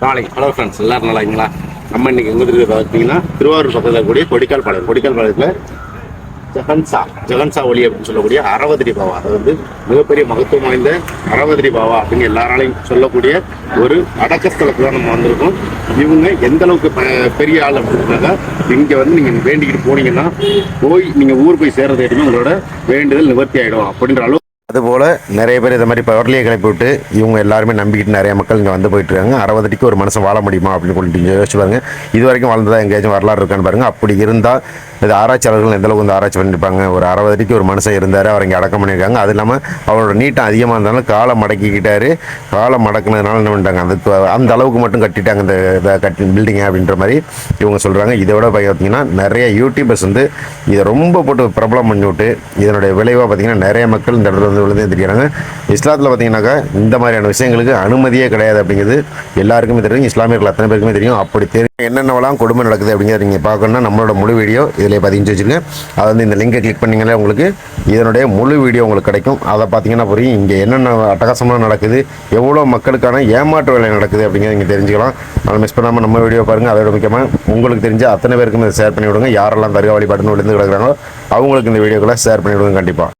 காலை hello friends எல்லாரும் நல்லாங்களா நம்ம இன்னைக்கு எங்க இருக்கு பார்த்தீங்கன்னா திருவாரூர் பக்கத்தில் கூடிய கொடிக்கால் பாளையம். கொடிக்கால் பாளையத்தில் ஜெகன்சா ஜெகன்சா ஒளி அப்படின்னு சொல்லக்கூடிய அறவதிரி பாவா அது வந்து மிகப்பெரிய மகத்துவம் வாய்ந்த அறவதிரி பாவா அப்படின்னு எல்லாராலையும் சொல்லக்கூடிய ஒரு அடக்கஸ்தலத்துக்கு தான் நம்ம வந்திருக்கோம். இவங்க எந்த அளவுக்கு பெரிய ஆள் அப்படின்னாக்கா இங்கே வந்து நீங்கள் வேண்டிக்கிட்டு போனீங்கன்னா போய் நீங்கள் ஊர் போய் சேர்றது வரைக்கும் உங்களோட வேண்டுதல் நிவர்த்தி ஆகிடும் அப்படின்ற அளவு அதுபோல் நிறைய பேர் இதை மாதிரி பவர்லியை கிளப்பி விட்டு இவங்க எல்லாருமே நம்பிக்கிட்டு நிறைய மக்கள் இங்கே வந்து போயிட்டு இருக்காங்க அறுபதுக்கு ஒரு மனுஷன் வாழ முடியுமா அப்படின்னு சொல்லிட்டு யோசிச்சு பாருங்க. இது வரைக்கும் வாழ்ந்ததா எங்கேயாச்சும் வரலாறு இருக்கான்னு பாருங்க. அப்படி இருந்தால் இது ஆராய்ச்சியாளர்கள் எந்தளவுக்கு வந்து ஆராய்ச்சி பண்ணியிருப்பாங்க ஒரு அறுபதுக்கு ஒரு மனுஷன் இருந்தார் அவர் இங்கே அடக்கம் பண்ணியிருக்காங்க. அது இல்லாமல் அவரோட நீட்டம் அதிகமாக இருந்தாலும் காலை மடக்கிக்கிட்டார். காலை மடக்கினதுனால என்ன பண்ணிட்டாங்க? அந்த அந்த அளவுக்கு மட்டும் கட்டிட்டாங்க இந்த இதை கட்டி பில்டிங்கை அப்படின்ற மாதிரி இவங்க சொல்கிறாங்க இதை விட பார்த்தீங்கன்னா நிறைய யூடியூபர்ஸ் வந்து இதை ரொம்ப போட்டு பிரபலம் பண்ணி விட்டு இதனுடைய விளைவாக பார்த்தீங்கன்னா நிறைய மக்கள் இந்த இடத்துல வந்து விழுந்து தெரிகிறாங்க இஸ்லாத்தில் பார்த்தீங்கன்னாக்கா இந்த மாதிரியான விஷயங்களுக்கு அனுமதியே கிடையாது அப்படிங்கிறது எல்லாருக்குமே தெரியும். இஸ்லாமியர்கள் அத்தனை பேருக்குமே தெரியும். அப்படி தெரியும் என்னென்னவெல்லாம் கொடுமை நடக்குது அப்படிங்கிறத நீங்கள் பார்க்கணும்னா நம்மளோட முழு வீடியோ இதில் பதிஞ்சு வச்சுருக்கேன். அதை வந்து இந்த லிங்கை கிளிக் பண்ணிங்களே உங்களுக்கு இதனுடைய முழு வீடியோ உங்களுக்கு கிடைக்கும். அதை பார்த்தீங்கன்னா புரியும். இங்கே என்னென்ன அட்டகாசமாக நடக்குது எவ்வளோ மக்களுக்கான ஏமாற்று வேலை நடக்குது அப்படிங்கிறத நீங்கள் தெரிஞ்சுக்கலாம். அதை மிஸ் பண்ணாமல் நம்ம வீடியோ பாருங்கள் அதோட முக்கியமாக உங்களுக்கு தெரிஞ்ச அத்தனை பேருக்கும் இதை ஷேர் பண்ணி விடுங்க. யாரெல்லாம் தர்கா வழிபாட்டுன்னு விழுந்து கிடக்குறாங்களோ அவங்களுக்கு இந்த வீடியோக்களை ஷேர் பண்ணி விடுங்க கண்டிப்பாக